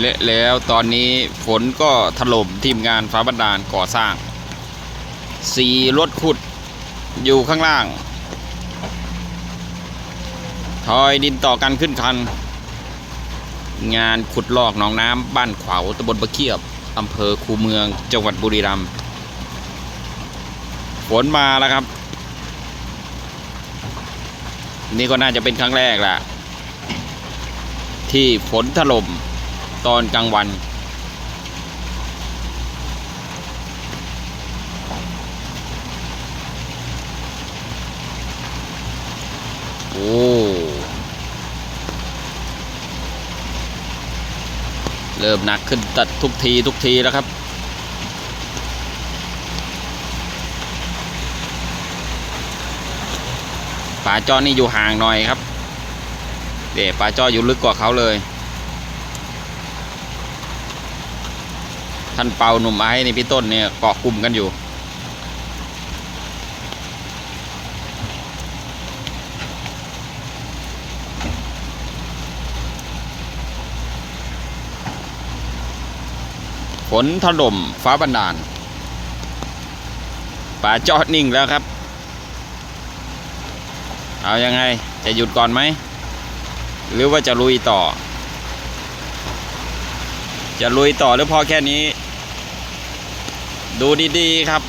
และแล้วตอนนี้ฝนก็ถล่มทีมงานฟ้าบันดาลก่อสร้าง สีรถขุดอยู่ข้างล่าง ทอยดินต่อกันขึ้นคัน งานขุดลอกหนองน้ำบ้านขวาวตำบลบะเคียบอำเภอคูเมืองจังหวัดบุรีรัมย์ฝนมาแล้วครับ นี่ก็น่าจะเป็นครั้งแรกแหละที่ฝนถล่ม ตอนกลางวัน โอ้เริ่มหนักขึ้นตัดทุกทีทุกทีแล้วครับ ป่าจอนี่อยู่ห่างหน่อยครับ เดี๋ยวป่าจออยู่ลึกกว่าเขาเลย ท่านเปาหนุ่มไอ้ในพี่ต้นเนี่ยเกาะกลุ่มกันอยู่ ฝนถล่มฟ้าบันดาลป่าจอดนิ่งแล้วครับ เอายังไงจะหยุดก่อนไหม หรือว่าจะลุยต่อ จะลุยต่อหรือพอแค่นี้ ดูดีๆครับ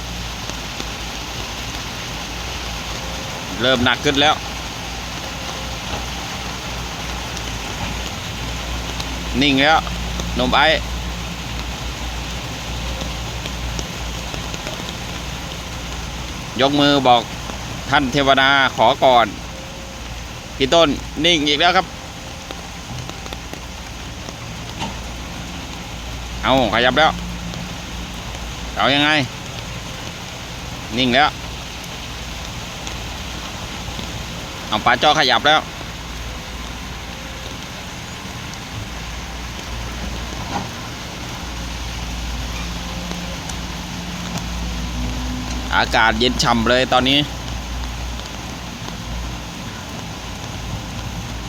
เริ่มหนักขึ้นแล้ว นิ่งแล้วนมไอยกมือบอกท่านเทวดาขอก่อน พี่ต้นนิ่งอีกแล้วครับ เอาขยับแล้ว เอายังไง นิ่งแล้ว เอาปลาจอขยับแล้ว อากาศเย็นฉ่ำเลยตอนนี้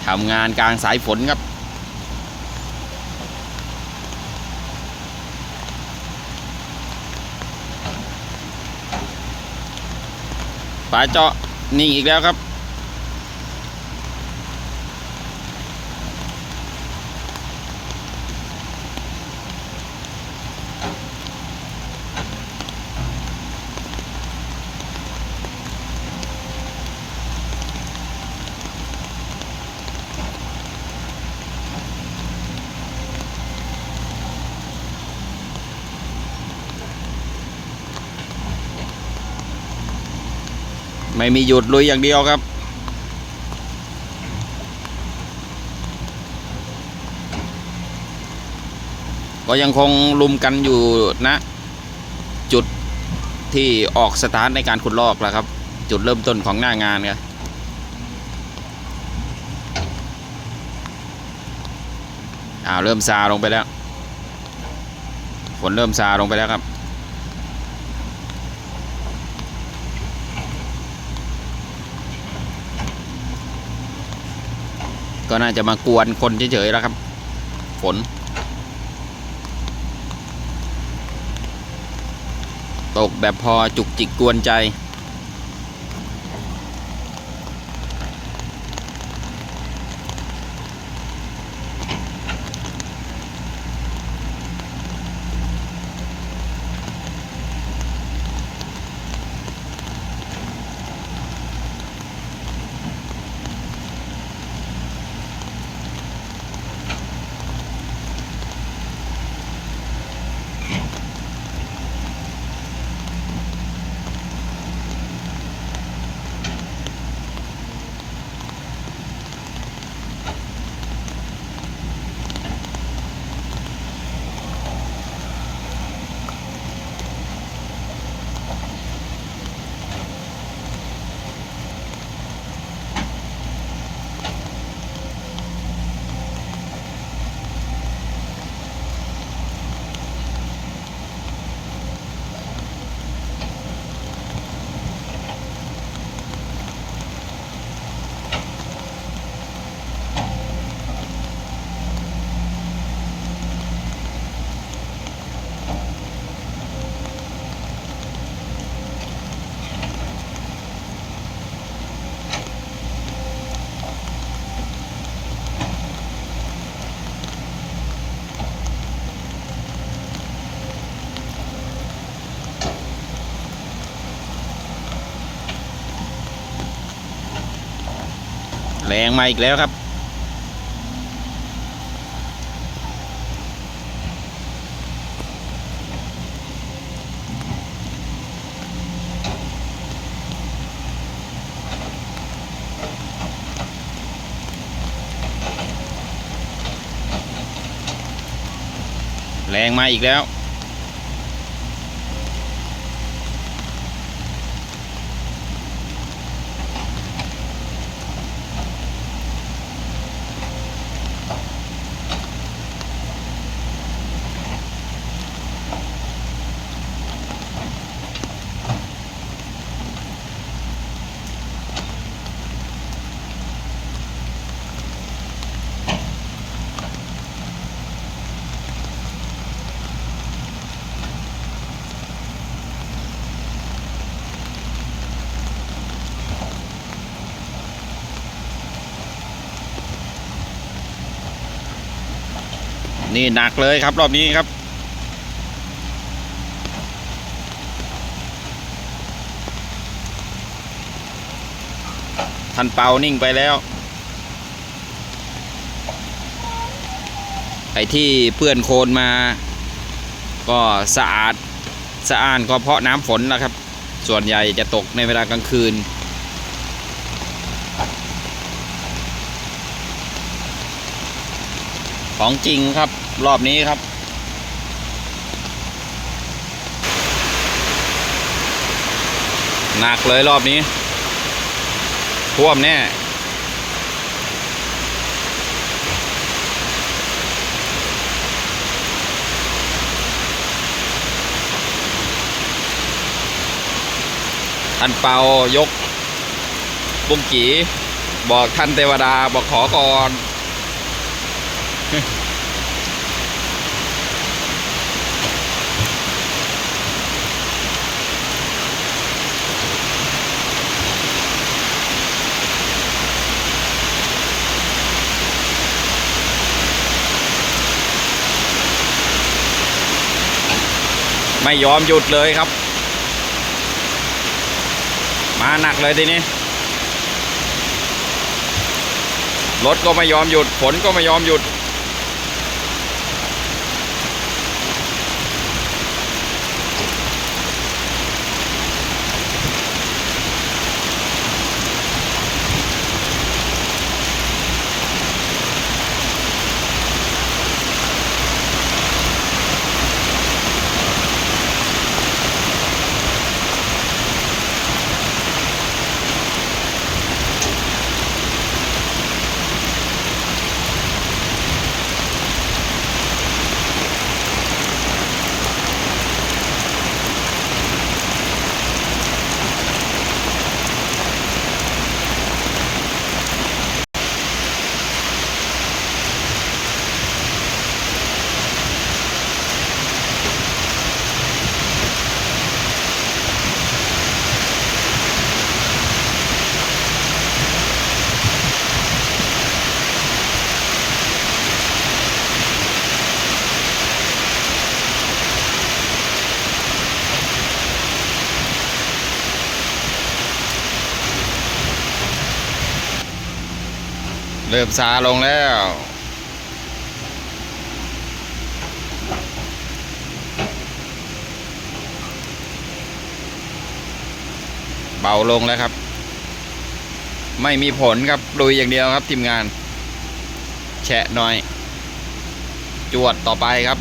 ทำงานกลางสายฝนครับ ฝาเจาะนิ่งอีกแล้วครับ ไม่มีหยุดลุยอย่างเดียวครับ ก็ยังคงลุมกันอยู่นะ จุดที่ออกสตาร์ทในการขุดลอกแล้วครับ จุดเริ่มต้นของหน้างานครับอ้าวเริ่มซาลงไปแล้ว ฝนเริ่มซาลงไปแล้วครับ ก็น่าจะมากวนคนเฉยๆแล้วครับ ฝน ตกแบบพอจุกจิกกวนใจ แรงมาอีกแล้วครับ แรงมาอีกแล้ว นี่หนักเลยครับรอบนี้ครับ ท่านเปานิ่งไปแล้ว ไอ้ที่เปื้อนโคลนมา ก็สะอาดสะอ้านก็เพราะน้ำฝนนะครับ ส่วนใหญ่จะตกในเวลากลางคืนของจริงครับ รอบนี้ครับ หนักเลยรอบนี้ ท่วมแน่ท่านเปายกบุ้งกีบอกท่านเทวดาบอกขอก่อน ยอมหยุดเลยครับ มาหนักเลยทีนี้รถก็ไม่ยอมหยุดฝนก็ไม่ยอมหยุด เริ่มซาลงแล้ว เบาลงแล้วครับ ไม่มีผลครับลุยอย่างเดียวครับทีมงาน แฉะหน่อย จวดต่อไปครับ